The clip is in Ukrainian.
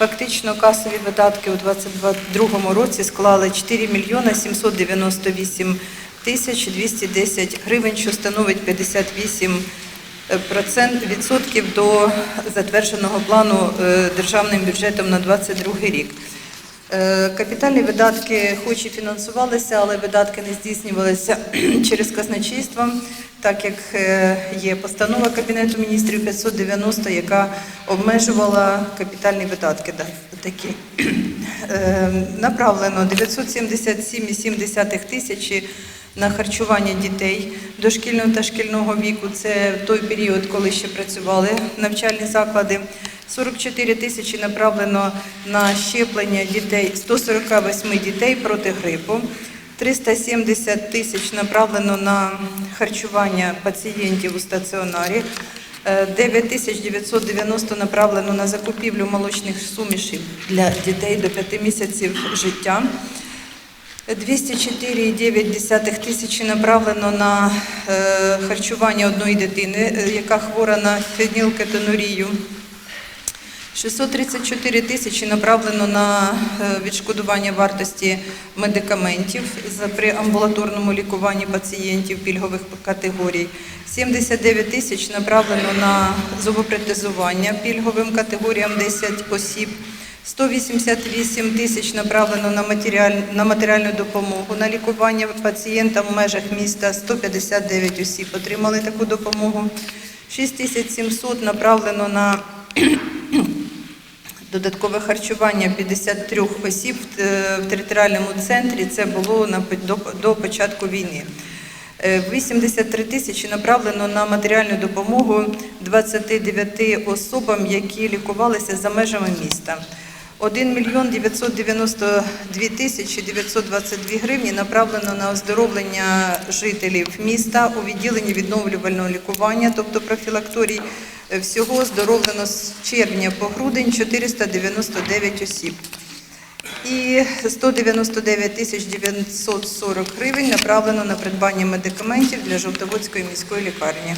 Фактично касові видатки у 2022 році склали 4 мільйона 798 тисяч 210 гривень, що становить 58 процент відсотків до затвердженого плану е, державним бюджетом на 2022 рік. Е, Капітальні видатки хоч і фінансувалися, але видатки не здійснювалися через казначейство, так як е, є постанова Кабінету міністрів 590, яка обмежувала капітальні видатки да, такі. Е, Направлено 977,7 тисячі на харчування дітей дошкільного та шкільного віку. Це той період, коли ще працювали навчальні заклади. 44 тисячі направлено на щеплення дітей, 148 дітей проти грипу. 370 тисяч направлено на харчування пацієнтів у стаціонарі. Е, 9990 направлено на закупівлю молочних сумішів для дітей до 5 місяців життя. 204,9 тисячі направлено на е, харчування одної дитини, е, яка хвора на фенілкетонурію. 634 тисячі направлено на е, відшкодування вартості медикаментів при амбулаторному лікуванні пацієнтів пільгових категорій. 79 тисяч направлено на зубопротезування пільговим категоріям 10 осіб. 188 тисяч направлено на, матеріаль, на матеріальну допомогу на лікування пацієнтам в межах міста. 159 осіб отримали таку допомогу. 6700 направлено на Додаткове харчування 53 осіб в е, територіальному центрі. Це було до початку війни. Е, 83 тисячі направлено на матеріальну допомогу 29 особам, які лікувалися за межами міста. 1 мільйон 992 тисячі 922 гривні направлено на оздоровлення жителів міста у відділенні відновлювального лікування, тобто профілакторій. Е, Всього оздоровлено з червня по грудень 499 осіб. І 199 тисяч 940 гривень направлено на придбання медикаментів для Жовтоводської міської лікарні.